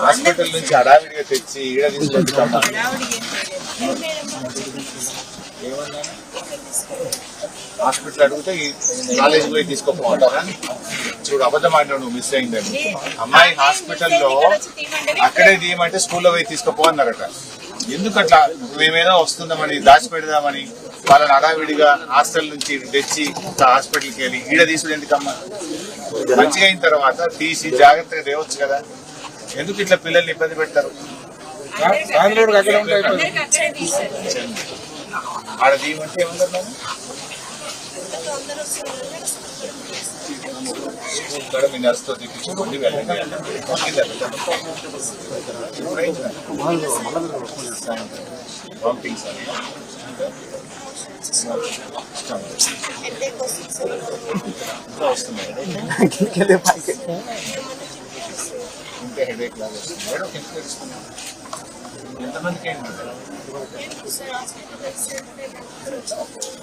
Hospital నుంచి హడావిడిగా తెచ్చి ఈడ తీసుకొచ్చుకోమ్మా హాస్పిటల్ అడిగితే కాలేజ్ కాలేజీ పోయి తీసుకోపోమంటారా చూడు అబద్ధం ఆడినావు నువ్వు మిస్ అయిందని. అమ్మాయి హాస్పిటల్లో అక్కడే తీయమంటే స్కూల్లో పోయి తీసుకోపో అన్నారట. ఎందుకు అట్లా మేమేదో వస్తుందామని దాచిపెడదామని వాళ్ళని అడావిడిగా హాస్టల్ నుంచి తెచ్చి హాస్పిటల్కి వెళ్ళి ఈడ తీసుడు ఎందుకమ్మా? మంచిగా అయిన తర్వాత తీసి జాగ్రత్తగా తేవచ్చు కదా. ఎందుకు ఇట్లా పిల్లల్ని ఇబ్బంది పెడతారు? బెంగళూరు అక్కడ తీసారు ఆడ తీయమంటే ఏమన్నారు ఇక్కడ మీ నర్సుతో తెప్పించుకోండి వెళ్ళండి. వామిటింగ్స్ అని వస్తున్నాయి ఇంకా హెడేక్ లాగా వస్తుంది. మేడం ఎంత తెలుసుకున్నాం ఎంతమందికి అయింది? మేడం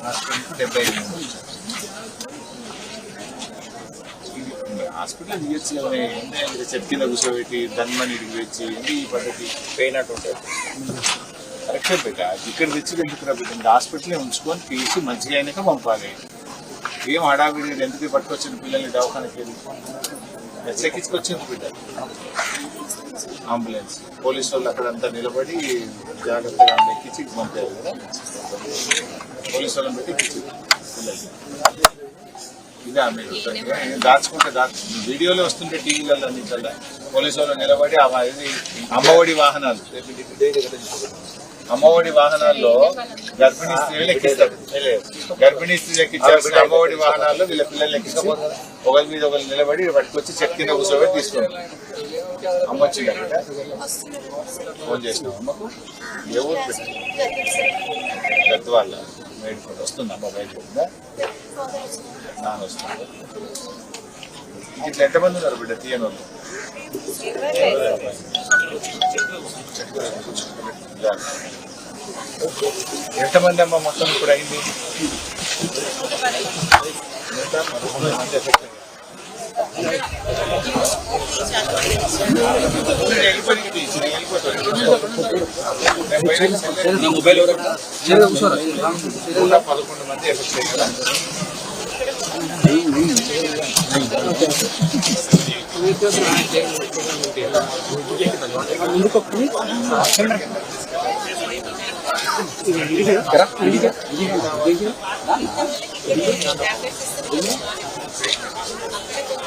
హాస్పిటల్కి డెబ్బై ఐదు మంది. హాస్పిటల్ తీయచ్చు కదా ఏంటంటే చెట్టు కింద కూర్చోబెట్టి దన్మని ఇడికి తెచ్చి ఏంటి ఈ పద్ధతి పెయిన్ అటు ఉంటుంది కరెక్టే బిడ్డ. ఇక్కడ తెచ్చి ఎందుకురా బిడ్డ. హాస్పిటలే ఉంచుకొని తీసి మంచిగా అయినాక పంపాలి. ఏం హడావిడి ఎందుకు పట్టుకొచ్చిన పిల్లల్ని దవాఖానకి? వెళ్ళి ఎక్కించుకొచ్చింది బిడ్డ అంబులెన్స్ పోలీసు వాళ్ళు అక్కడంతా నిలబడి జాగ్రత్తగా ఎక్కించి పంపారు కదా. పోలీసు వాళ్ళని పెట్టి ఎక్కించి ఇదే ఆమె దాచుకుంటే దాచు వీడియోలో వస్తుంటే టీవీలలో అన్నింటల్లా పోలీసు వాళ్ళు నిలబడి ఆ ఇది అమ్మఒడి వాహనాలు. అమ్మఒడి వాహనాల్లో గర్భిణీ స్త్రీలు ఎక్కిస్తారు గర్భిణీ స్త్రీలు ఎక్కించాల్సిన అమ్మఒడి వాహనాల్లో వీళ్ళ పిల్లల్ని ఎక్కించి ఒకరి మీద ఒకరు నిలబడి పట్టుకొచ్చి చెట్టు కింద కూర్చోబెట్టి తీసుకుంటారు అమ్మ వచ్చింది ఫోన్ చేసినావు అమ్మకు? ఏ ఊరు గద్వాల బయటకు వస్తుంది అమ్మ బయటకు ఉందా నాన్న వస్తుంది ఇట్లా ఎంతమంది ఉన్నారు బిడ్డ? తీయని వాళ్ళు ఎంతమంది అమ్మ మొత్తం ఇప్పుడు అయింది? పదకొండు మంది ఎఫెక్ట్ అయ్యారు? పదకొండు